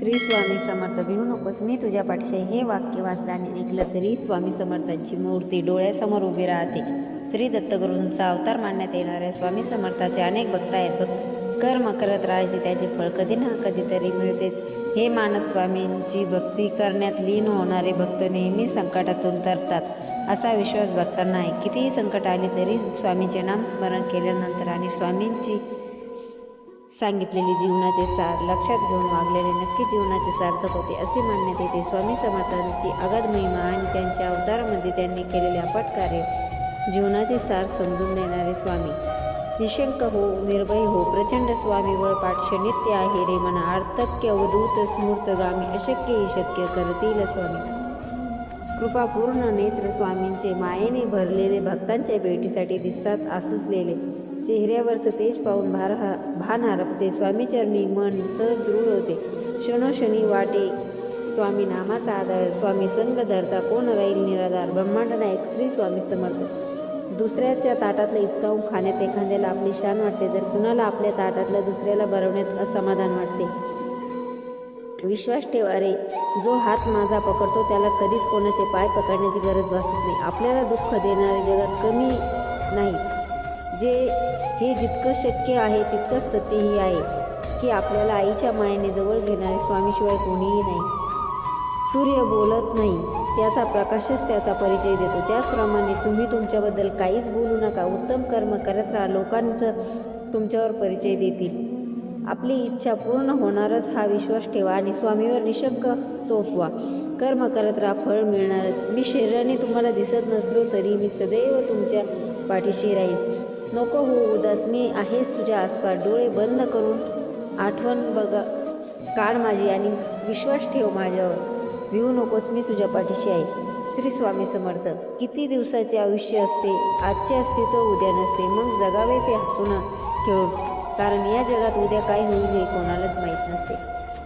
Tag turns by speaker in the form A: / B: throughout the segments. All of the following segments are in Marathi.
A: श्री स्वामी समर्थ. भिवू नकोस मी तुझ्या पाठशे हे वाक्य वाचलं आणि ऐकलं तरी स्वामी समर्थांची मूर्ती डोळ्यासमोर उभी राहते. श्री दत्तगुरूंचा अवतार मानण्यात येणाऱ्या स्वामी समर्थाचे अनेक भक्त आहेत. भक्त कर्म करत राहायचे त्याचे फळ कधी ना कधीतरी मिळतेच. हे मानत स्वामींची भक्ती करण्यात लीन होणारे भक्त नेहमी संकटातून तरतात. असा विश्वास भक्तांना आहे. कितीही संकट आले तरी स्वामीचे नामस्मरण केल्यानंतर आणि स्वामींची सांगितलेली जीवनाचे सार लक्षात घेऊन वागलेले नक्की जीवनाचे सार्थक होते असे मानण्यात येते. स्वामी समर्थांची अगाध महिमा आणि त्यांच्या अवतारामध्ये त्यांनी केलेले अपाट कार्य जीवनाचे सार समजून देणारे स्वामी. निशंक हो निर्भय हो प्रचंड स्वामी पाठ नित्य आहे रे मना आर्तक्य अवधूत स्मूर्तगामी अशक्य ही शक्य करतील स्वामी. कृपापूर्ण नेत्र स्वामींचे मायेने भरलेले भक्तांच्या भेटीसाठी दिसतात आसुसलेले. चेहऱ्यावरचं तेज पाहून भार हा भान हरपते. स्वामीचरणी मन सहज दृढ होते. क्षणोक्षणी वाटे. स्वामी नामाचा आधार स्वामी संग धरता कोण राहील निराधार? ब्रह्मांड नायक श्री स्वामी समर्थ. दुसऱ्याच्या ताटातलं हिसकावून खाण्यात एखाद्याला आपली शान वाटते. तर कुणाला आपल्या ताटातल्या दुसऱ्याला भरवण्यात असमाधान वाटते? विश्वास ठेव अरे जो हात माझा पकडतो त्याला कधीच कोणाचे पाय पकडण्याची गरज भासत नाही. आपल्याला दुःख देणारे जगात कमी नाही जे हे जितकं शक्य आहे तितकंच सत्यही आहे की आपल्याला आईच्या मायेने जवळ घेणारे स्वामीशिवाय कोणीही नाही. सूर्य बोलत नाही त्याचा प्रकाशच त्याचा परिचय देतो. त्याचप्रमाणे तुम्ही तुमच्याबद्दल काहीच बोलू नका. उत्तम कर्म करत राहा. लोकांचं तुमच्यावर परिचय देतील. आपली इच्छा पूर्ण होणारच हा विश्वास ठेवा आणि स्वामीवर निशंक सोपवा. कर्म करत राहा फळ मिळणारच. मी शरीराने तुम्हाला दिसत नसलो तरी मी सदैव तुमच्या पाठीशी राहील नको हो उदास मी आहेच तुझ्या आसपास. डोळे बंद करून आठवण बघा काढ माझी आणि विश्वास ठेव माझ्यावर. भिवू नकोस मी तुझ्या पाठीशी आहे. श्री स्वामी समर्थ किती दिवसाचे आयुष्य असते आजचे अस्तित्व उद्या नसते. मग जगावे ते हसून खेळून कारण या जगात उद्या काय होईल हे कोणालाच माहीत नसते.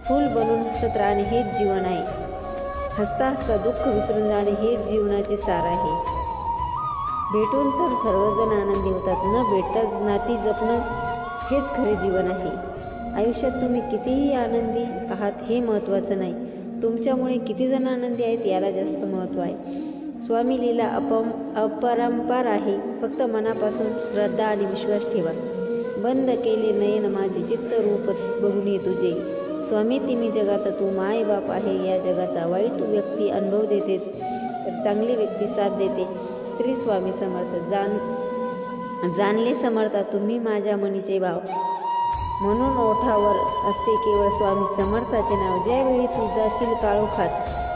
A: फूल बनून हसत राहणे हेच जीवन आहे. हसता हसता दुःख विसरून जाणे हेच जीवनाचे सार आहे. भेटून तर सर्वजण आनंदी होतात. न भेटतात नाती जपणं हेच खरे जीवन आहे. आयुष्यात तुम्ही कितीही आनंदी आहात हे महत्त्वाचं नाही. तुमच्यामुळे किती जण आनंदी आहेत याला जास्त महत्त्व आहे. स्वामी लीला अपम अपरंपार आहे. फक्त मनापासून श्रद्धा आणि विश्वास ठेवा. बंद केले नयन माझे चित्त रूप बघून ये तुझे. स्वामी तिन्ही जगाचा तू माय बाप आहे. या जगाचा वाईट व्यक्ती अनुभव देते तर चांगली व्यक्ती साथ देते. श्री स्वामी समर्थ. जाण जाणले समर्था तुम्ही माझ्या मनीचे भाव. म्हणून ओठावर असते केवळ स्वामी समर्थाचे नाव. ज्यावेळी तू जाशील काळोखात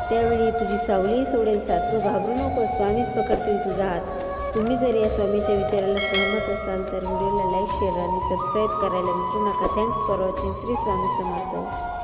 A: त्यावेळी तुझी सावली सोडेल साथ. तू घाबरू नको स्वामीच पकडतील तुझा हात. तुम्ही जर या स्वामीच्या विचाराला सहमत असाल तर व्हिडिओला लाईक शेअर आणि सबस्क्राईब करायला विसरू नका. Thanks for watching Shri Swami Samarth.